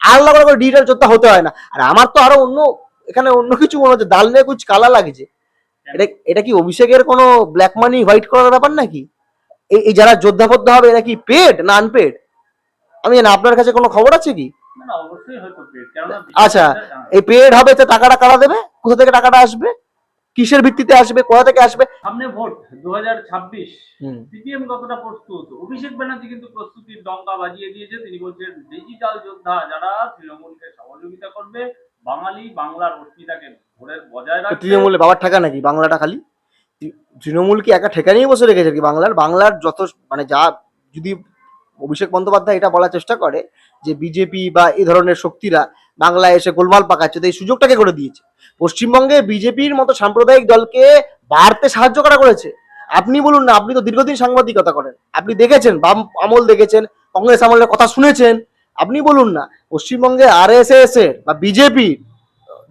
আলাদা করে ডিজিটাল যোদ্ধা হতে হয় না। আর আমার তো আরও অন্য এখানে অন্য কিছু মনে হচ্ছে ডাল নিয়ে কুচ কালা লাগছে। এটা এটা কি অভিষেকের কোনো ব্ল্যাক মানি হোয়াইট করার ব্যাপার নাকি? এই যারা যোদ্ধা ফোদ্ধা হবে এরা কি পেড না আনপেড আমি জানি আপনার কাছে কোনো খবর আছে কি? আচ্ছা, এই পেড হবে তো টাকাটা কারা দেবে? কোথা থেকে টাকাটা আসবে? কিসের ভিত্তিতে আসবে কোথা থেকে আসবে? সামনে ভোট দু হাজার ছাব্বিশ। সিপিএম কতটা প্রস্তুত? অভিষেক ব্যানার্জি কিন্তু প্রস্তুতির ডঙ্কা বাজিয়ে দিয়েছে। তিনি বলছেন ডিজিটাল যোদ্ধা যারা তৃণমূলকে সহযোগিতা করবে বাঙালি বাংলার অস্মিতাকে ধরে বজায় রাখবে। তৃণমূলে বাবার ঠেকা নাকি? বাংলাটা খালি? তৃ- তৃণমূল কি একা ঠেকা নিয়ে বসে রেখেছে কি বাংলার? বাংলার যত মানে যা যদি অভিষেক বন্দ্যোপাধ্যায় এটা বলার চেষ্টা করে যে বিজেপি বা এই ধরনের শক্তিরা বাংলায় এসে গোলমাল পাকাচ্ছে, তো এই সুযোগটাকে করে দিয়েছে। পশ্চিমবঙ্গে বিজেপির মতো সাম্প্রদায়িক দলকে বাড়তে সাহায্য করা করেছে। আপনি বলুন না, আপনি তো দীর্ঘদিন সাংবাদিকতা করেন। আপনি দেখেছেন, বাম আমল দেখেছেন, কংগ্রেস আমলের কথা শুনেছেন। আপনি বলুন না, পশ্চিমবঙ্গে আর এস এস এর বা বিজেপি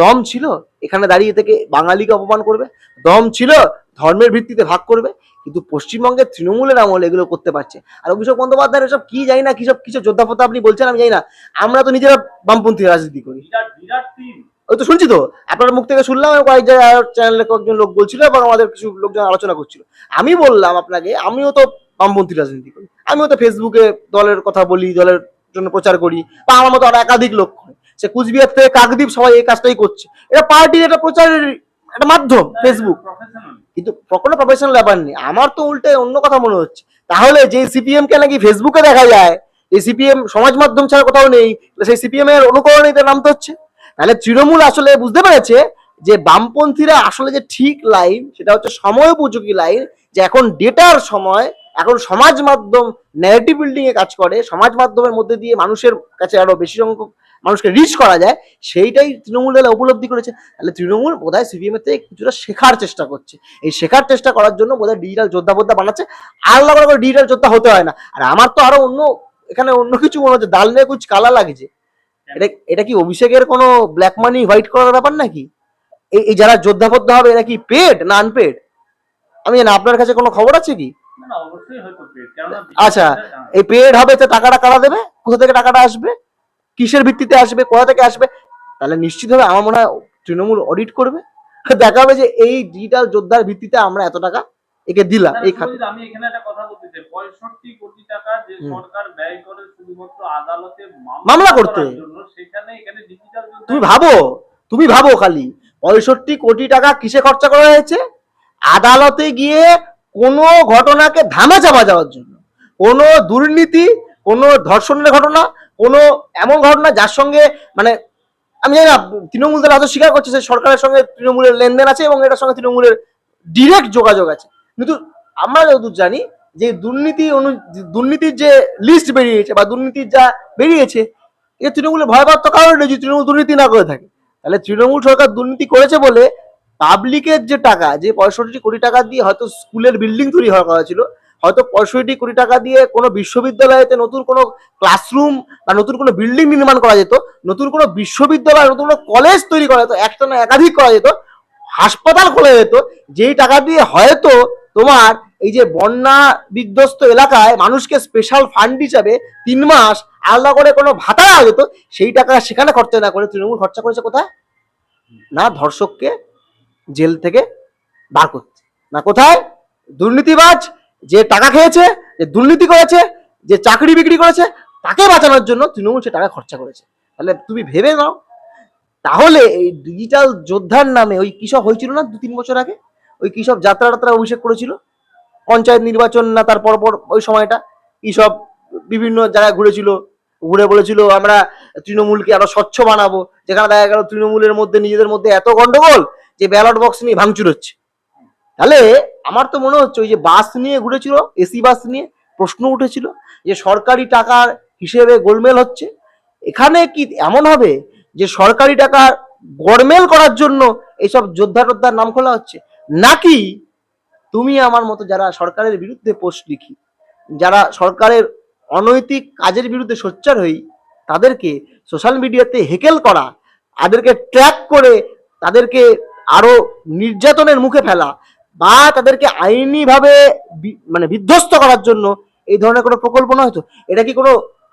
দম ছিল? এখানে দাঁড়িয়ে থেকে বাঙালিকে অপমান করবে? দম ছিল ধর্মের ভিত্তিতে ভাগ করবে কিন্তু পশ্চিমবঙ্গের তৃণমূলের আমল এগুলো করতে পারছে। আর অভিষেক বন্দ্যোপাধ্যায়ের এসব কি জানি না কিসব কিছু যোদ্ধা ফোদ্ধা আপনি বলছেন আমি জানি না। আমরা তো নিজেরা বামপন্থী রাজনীতি করি। ওই তো শুনছি তো আপনার মুখ থেকে শুনলাম কয়েক জায়গায় চ্যানেলে কয়েকজন লোক বলছিল এবং আমাদের কিছু লোকজন আলোচনা করছিল। আমি বললাম আপনাকে আমিও তো বামপন্থী রাজনীতি করি। আমিও তো ফেসবুকে দলের কথা বলি দলের জন্য প্রচার করি বা আমার মতো আরও একাধিক লোক করে। সে কুচবিহার থেকে কাকদ্বীপ সবাই এই কাজটাই করছে। এটা পার্টির একটা প্রচারের একটা মাধ্যম ফেসবুক কিন্তু কোনো প্রফেশনাল ব্যাপার নেই। আমার তো উল্টে অন্য কথা মনে হচ্ছে। তাহলে যে সিপিএম কে নাকি ফেসবুকে দেখা যায়, এই সিপিএম সমাজ মাধ্যম ছাড়া কোথাও নেই সেই সিপিএম এর অনুকরণে এদের নামতে হচ্ছে। তাহলে তৃণমূল আসলে বুঝতে পেরেছে যে বামপন্থীরা আসলে যে ঠিক লাইন, সেটা হচ্ছে সময় উপযোগী লাইন, যে এখন ডেটার সময়, এখন সমাজ মাধ্যম ন্যারেটিভ বিল্ডিং এ কাজ করে, সমাজ মাধ্যমের মধ্যে দিয়ে মানুষের কাছে আরও বেশি সংখ্যক মানুষকে রিচ করা যায় সেইটাই তৃণমূল এরা উপলব্ধি করেছে। তাহলে তৃণমূল বোধহয় সিপিএম থেকে কিছুটা শেখার চেষ্টা করছে। এই শেখার চেষ্টা করার জন্য বোধহয় ডিজিটাল যোদ্ধা বোদ্ধা বানাচ্ছে। আলাদা করে ডিজিটাল যোদ্ধা হতে হয় না। আর আমার তো আরও অন্য এখানে অন্য কিছু মনে হচ্ছে। ডাল নিয়ে কুচ কালা লাগছে। এটা এটা কি অভিষেকের কোনো ব্ল্যাক মানি হোয়াইট করার ব্যাপার নাকি? এই এই যারা যোদ্ধা ফোদ্ধা হবে এরা কি পেড না আনপেড আমি জানি আপনার কাছে কোনো খবর আছে কি? আচ্ছা, এই পেড হবে তো টাকাটা কারা দেবে? কোথা থেকে টাকাটা আসবে? কিসের ভিত্তিতে আসবে কোথা থেকে আসবে তাহলে নিশ্চিতভাবে আমার মনে হয় তৃণমূল অডিট করবে। দেখা হবে যে এই ডিজিটাল যোদ্ধার ভিত্তিতে আমরা এত টাকা একে দিলাম এই খাতে। আমি এখানে একটা কথা বলতে চাই। পঁয়ষট্টি কোটি টাকা যে সরকার ব্যয় করে শুধুমাত্র আদালতে মামলা করতে। সেখানে এখানে ডিজিটাল তুমি ভাবো তুমি ভাবো খালি পঁয়ষট্টি কোটি টাকা কিসে খরচা করা হয়েছে? আদালতে গিয়ে কোনো ঘটনাকে ধামা চাপা যাওয়ার জন্য কোনো দুর্নীতি কোনো ধর্ষণের ঘটনা কোনো এমন ঘটনা যার সঙ্গে মানে আমি জানি না, তৃণমূল দল এত স্বীকার করছে যে সরকারের সঙ্গে তৃণমূলের লেনদেন আছে এবং এটার সঙ্গে তৃণমূলের ডিরেক্ট যোগাযোগ আছে। কিন্তু আমরা যতদূর জানি, যে দুর্নীতি অনু, দুর্নীতির যে লিস্ট বেরিয়েছে বা দুর্নীতির যা বেরিয়েছে এটা তৃণমূলের ভয় পাওয়ার তো কারণ যে তৃণমূল দুর্নীতি না করে থাকে। তাহলে তৃণমূল সরকার দুর্নীতি করেছে বলে পাবলিকের যে টাকা, যে পঁয়ষট্টি কোটি টাকা দিয়ে হয়তো স্কুলের বিল্ডিং তৈরি হওয়ার কথা ছিল হয়তো পঁয়ষট্টি কোটি টাকা দিয়ে কোনো বিশ্ববিদ্যালয়েতে নতুন কোনো ক্লাসরুম বা নতুন কোনো বিল্ডিং নির্মাণ করা যেত, নতুন কোনো বিশ্ববিদ্যালয়, নতুন কোনো কলেজ তৈরি করা যেত, একটা না একাধিক করা যেত, হাসপাতাল খোলা যেত, যেই টাকা দিয়ে হয়তো তোমার এই যে বন্যা বিধ্বস্ত এলাকায় মানুষকে স্পেশাল ফান্ড হিসাবে তিন মাস আলাদা করে কোনো ভাতা দেওয়া যেত, সেই টাকা সেখানে খরচা না করে তৃণমূল খরচা করেছে কোথায়? না ধর্ষককে জেল থেকে বার করতে, না কোথায়? দুর্নীতিবাজ যে টাকা খেয়েছে, যে দুর্নীতি করেছে, যে চাকরি বিক্রি করেছে, তাকে বাঁচানোর জন্য তৃণমূল সে টাকা খরচা করেছে। তাহলে তুমি ভেবে নাও। তাহলে এই ডিজিটাল যোদ্ধার নামে ওই কিসব হয়েছিল না দু তিন বছর আগে? ওই কিসব যাত্রা টাত্রা অভিষেক করেছিল? পঞ্চায়েত নির্বাচন না তার পরপর ওই সময়টা কিসব বিভিন্ন জায়গায় ঘুরেছিল, ঘুরে বলেছিল, আমরা তৃণমূলকে আরও স্বচ্ছ বানাবো। যেখানে দেখা গেল তৃণমূলের মধ্যে, নিজেদের মধ্যে এত গন্ডগোল যে ব্যালট বক্স নিয়ে ভাঙচুর হচ্ছে। তাহলে আমার তো মনে হচ্ছে ওই যে বাস নিয়ে ঘুরেছিল, এসি বাস নিয়ে প্রশ্ন উঠেছিল যে সরকারি টাকার হিসেবে গোলমেল হচ্ছে। এখানে কি এমন হবে যে সরকারি টাকা গড়মেল করার জন্য এইসব যোদ্ধা টোদ্ধার নাম খোলা হচ্ছে? নাকি তুমি আমার মতো যারা সরকারের বিরুদ্ধে পোস্ট লিখি, যারা সরকারের অনৈতিক কাজের বিরুদ্ধে সোচ্চার হই, তাদেরকে সোশ্যাল মিডিয়াতে হেকেল করা, তাদেরকে ট্র্যাক করে তাদেরকে আরও নির্যাতনের মুখে ফেলা বা তাদেরকে আইনিভাবে মানে বিধ্বস্ত করার জন্য এই ধরনের কোনো প্রকল্প নয় তো? এটা কি কোনো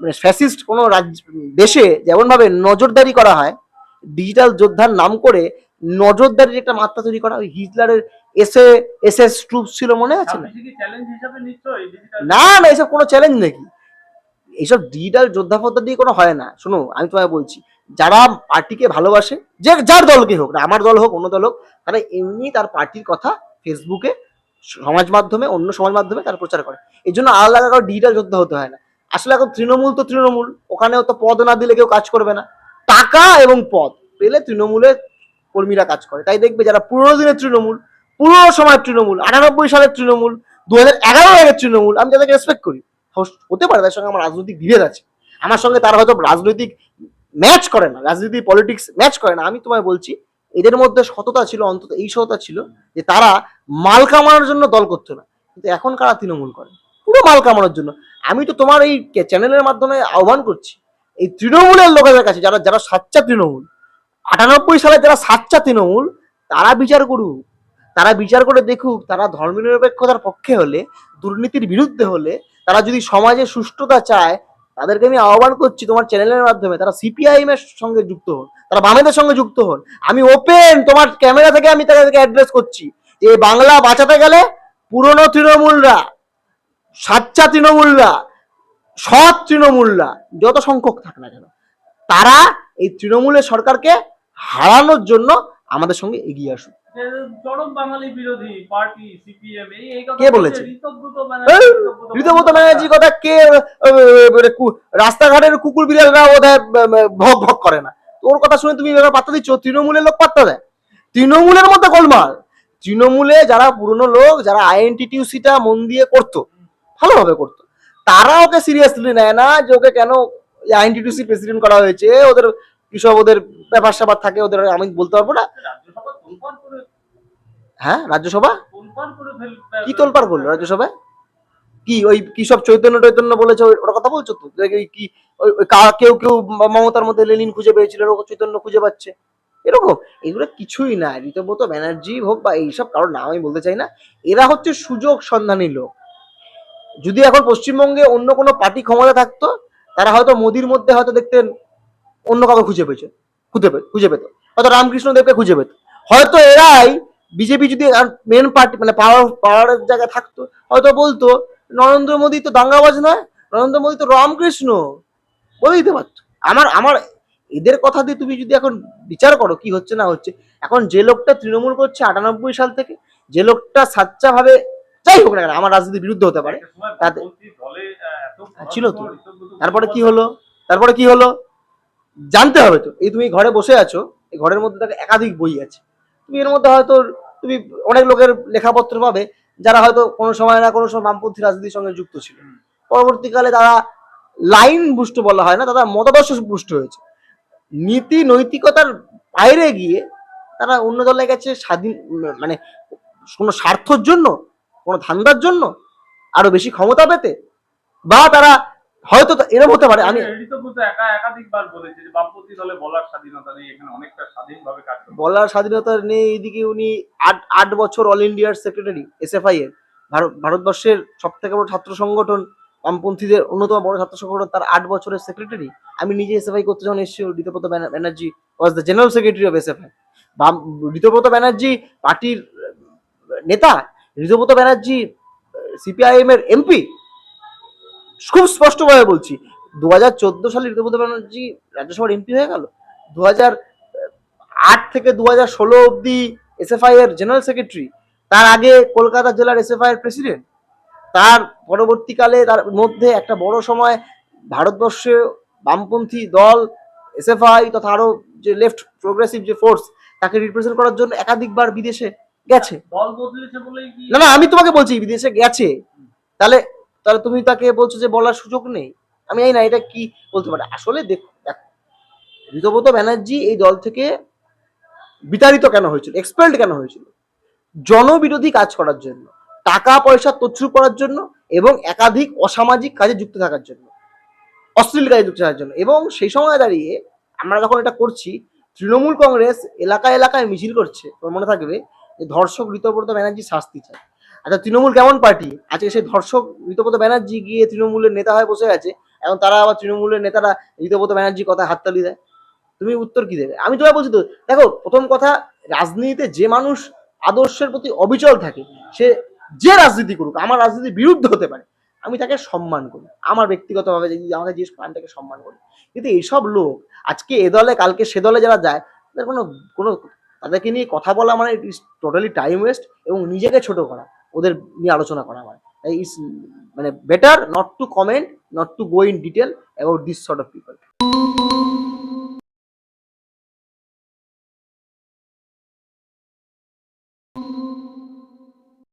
মানে ফ্যাসিস্ট কোনো রাজ্য দেশে যেমনভাবে নজরদারি করা হয় ডিজিটাল যোদ্ধার নাম করে নজরদারির একটা মাত্রা তৈরি করা ওই হিটলারের এসে এস এস ট্রুপ ছিল মনে আছে না? না না এসব কোনো চ্যালেঞ্জ নাকি? এইসব ডিজিটাল যোদ্ধা ফোদ্ধা দিয়ে কোনো হয় না। শোনো আমি তোমায় বলছি যারা পার্টিকে ভালোবাসে যে যার দলকে হোক না আমার দল হোক অন্য দল হোক তারা এমনি তার পার্টির কথা ফেসবুকে সমাজ মাধ্যমে, অন্য সমাজ মাধ্যমে তার প্রচার করে। এই জন্য আলাদা করে ডিজিটাল যোদ্ধা হতে হয় না। আসলে এখন তৃণমূল তো তৃণমূল, ওখানেও তো পদ না দিলে কেউ কাজ করবে না। টাকা এবং পদ পেলে তৃণমূলের কর্মীরা কাজ করে। তাই দেখবে যারা পুরোনো দিনের তৃণমূল, পুরোনো সময়ের তৃণমূল, আটানব্বই সালের তৃণমূল দু হাজার এগারো সালের তৃণমূল, আমি তাদেরকে রেসপেক্ট করি। হতে পারে তার সঙ্গে আমার রাজনৈতিক বিভেদ আছে। আমার সঙ্গে তারা হয়তো রাজনৈতিক ম্যাচ করে না, রাজনীতি পলিটিক্স ম্যাচ করে না। আমি তোমায় বলছি এদের মধ্যে সততা ছিল, অন্তত এই সততা ছিল যে তারা মাল কামানোর জন্য দল করতো না। কিন্তু এখন কারা তৃণমূল করে? পুরো মাল কামানোর জন্য। আমি তো তোমার এই চ্যানেলের মাধ্যমে আহ্বান করছি, এই তৃণমূলের লোকেদের কাছে, যারা যারা সাচ্চা তৃণমূল, আটানব্বই সালে যারা সাচ্চা তৃণমূল, তারা বিচার করুক। তারা বিচার করে দেখুক, তারা ধর্মনিরপেক্ষতার পক্ষে হলে, দুর্নীতির বিরুদ্ধে হলে, তারা যদি সমাজে সুষ্ঠুতা চায়, তাদেরকে আমি আহ্বান করছি তোমার চ্যানেলের মাধ্যমে, তারা সিপিআইএম এর সঙ্গে যুক্ত হন তারা বামেদের সঙ্গে যুক্ত হন। আমি ওপেন তোমার ক্যামেরা থেকে আমি তাদেরকে অ্যাড্রেস করছি। যে বাংলা বাঁচাতে গেলে পুরনো তৃণমূলরা সাচ্চা তৃণমূলরা সৎ তৃণমূলরা যত সংখ্যক থাক না কেন তারা এই তৃণমূলের সরকারকে হারানোর জন্য আমাদের সঙ্গে এগিয়ে আসুক। কে বলেছে? ঋতব্রত ব্যানার্জির কথা কে রাস্তাঘাটের কুকুর বিড়ালরা বোধহয় ভক ভক করে না। ওর কথা শুনে তুমি পাত্তা দিচ্ছ? তৃণমূলের লোক পাত্তা দেয়। তৃণমূলের মধ্যে গোলমাল। তৃণমূলে যারা পুরনো লোক যারা আইএনটিটিউসিটা মন দিয়ে করতো ভালোভাবে করতো। তারা ওকে সিরিয়াসলি নেয় না যে ওকে কেন আইএনটিটিউসি প্রেসিডেন্ট করা হয়েছে। ওদের কিসব ওদের ব্যাপার স্যাপার থাকে ওদের আমি বলতে পারব না। হ্যাঁ রাজ্যসভা? কি তোলপাড় করল রাজ্যসভায়? কি ওই কি সব চৈতন্য টৈতন্য বলেছে? ওটা কথা বলছো তো? কি কেউ কেউ মমতার মধ্যে লেনিন খুঁজে পেয়েছিল চৈতন্য খুঁজে পাচ্ছে। এরকম? এগুলো কিছুই না ঋতব্রত ব্যানার্জি হোক বা এইসব কারোর নাম আমি বলতে চাই না। এরা হচ্ছে সুযোগ সন্ধানী লোক। যদি এখন পশ্চিমবঙ্গে অন্য কোনো পার্টি ক্ষমতা থাকতো, তারা হয়তো মোদির মধ্যে হয়তো দেখতেন অন্য কাউকে খুঁজে পেয়েছে, খুঁজে পেত খুঁজে পেত। হয়তো রামকৃষ্ণ দেবকে খুঁজে পেত। হয়তো এরাই বিজেপি যদি মেন পার্টি মানে পাওয়ার পাওয়ারের জায়গায় থাকতো, হয়তো বলতো নরেন্দ্র মোদী তো দাঙ্গাবাজ নয় নরেন্দ্র মোদী তো রামকৃষ্ণ। বলে দিতে পারতো। আমার আমার এদের কথা দিয়ে তুমি যদি এখন বিচার করো কি হচ্ছে না হচ্ছে এখন যে লোকটা তৃণমূল করছে আটানব্বই সাল থেকে যে লোকটা সাচ্চা ভাবে যাই হোক না কেন আমার রাজনীতির বিরুদ্ধে হতে পারে। তাতে- হ্যাঁ, ছিল তো। তারপরে কি হলো? তারপরে কি হলো? জানতে হবে তো। এই তুমি ঘরে বসে আছো এই ঘরের মধ্যে দেখো একাধিক বই আছে। তুমি এর মধ্যে হয়তো তুমি অনেক লোকের লেখাপত্র পাবে যারা হয়তো কোনো সময় না কোনো সময় বামপন্থী রাজনীতির সঙ্গে যুক্ত ছিল। পরবর্তীকালে তারা লাইন বুষ্ট বলা হয় না তারা মতাদর্শ পুষ্ট হয়েছে। নীতি নৈতিকতার বাইরে গিয়ে তারা অন্য দলে গেছে স্বাধীন মানে কোনো স্বার্থর জন্য কোনো ধান্দার জন্য আরও বেশি ক্ষমতা পেতে বা তারা হয়তো তা- এরম হতে পারে আমি একাধিকবার বলেছে যে বামপন্থী দলে বলার স্বাধীনতা নেই এখানে অনেকটা স্বাধীনভাবে কাজ বলার স্বাধীনতা নেই এদিকে উনি আট আট বছর অল ইন্ডিয়ার সেক্রেটারি এসএফআই এর। ভারত ভারতবর্ষের সব থেকে বড় ছাত্র সংগঠন বামপন্থীদের অন্যতম বড় ছাত্র সংগঠন তার আট বছরের সেক্রেটারি আমি নিজে এসএফআই করতে যখন এসেছি Ritabrata ব্যানা- Banerjee was the general secretary of SFI বাম ঋতব্রত ব্যানার্জি পার্টির নেতা ঋতব্রত ব্যানার্জি সিপিআইএম এর এমপি খুব স্পষ্টভাবে বলছি দু হাজার চোদ্দ সালে ঋতব্রত ব্যানার্জি রাজ্যসভার এমপি হয়ে গেল দু হাজার আট থেকে দু হাজার ষোলো অব্দি এসএফআই এর জেনারেল সেক্রেটারি তার আগে কলকাতা জেলার এসএফআই এর প্রেসিডেন্ট তার পরবর্তীকালে তার মধ্যে একটা বড় সময় ভারতবর্ষে বামপন্থী দল এসএফআই তথা আরও যে লেফট প্রোগ্রেসিভ যে ফোর্স তাকে রিপ্রেজেন্ট করার জন্য একাধিকবার বিদেশে গেছে। না না আমি তোমাকে বলছি বিদেশে গেছে। তাহলে তাহলে তুমি তাকে বলছো যে বলার সুযোগ নেই। আমি এই না এটা কি বলতে পারি। আসলে দেখো দেখো ঋতব্রত ব্যানার্জি এই দল থেকে বিতাড়িত কেন হয়েছিল? এক্সপেল্ড কেন হয়েছিল? জনবিরোধী কাজ করার জন্য, টাকা পয়সা তছরু করার জন্য এবং একাধিক অসামাজিক কাজে যুক্ত থাকার জন্য, অশ্লীল কাজে যুক্ত থাকার জন্য। এবং সেই সময় দাঁড়িয়ে আমরা যখন এটা করছি, তৃণমূল কংগ্রেস এলাকায় এলাকায় মিছিল করছে, তোমার মনে থাকবে, যে ধর্ষক ঋতব্রত ব্যানার্জি শাস্তি চায়। আচ্ছা তৃণমূল কেমন পার্টি? আজকে সেই ধর্ষক ঋতব্রত ব্যানার্জি গিয়ে তৃণমূলের নেতা হয়ে বসে আছে, এখন তারা আবার তৃণমূলের নেতারা ঋতব্রত ব্যানার্জি কথা হাততালি দেয়। তুমি উত্তর কি দেবে? আমি তোমায় বলছি তো, দেখো, প্রথম কথা, রাজনীতিতে যে মানুষ আদর্শের প্রতি অবিচল থাকে, সে যে রাজনীতি করুক, আমার রাজনীতির বিরুদ্ধে হতে পারে, আমি তাকে সম্মান করি। আমার ব্যক্তিগতভাবে যদি আমাকে জিজ্ঞেস করেন তাকে সম্মান করি। কিন্তু এইসব লোক, আজকে এ দলে, কালকে সে দলে যারা যায়, তাদের কোনো কোনো, তাদেরকে নিয়ে কথা বলা মানে ইটস টোটালি টাইম ওয়েস্ট এবং নিজেকে ছোট করা। ওদের নিয়ে আলোচনা করা হয়। তাই ইস মানে better not to comment not to go in detail about this sort of people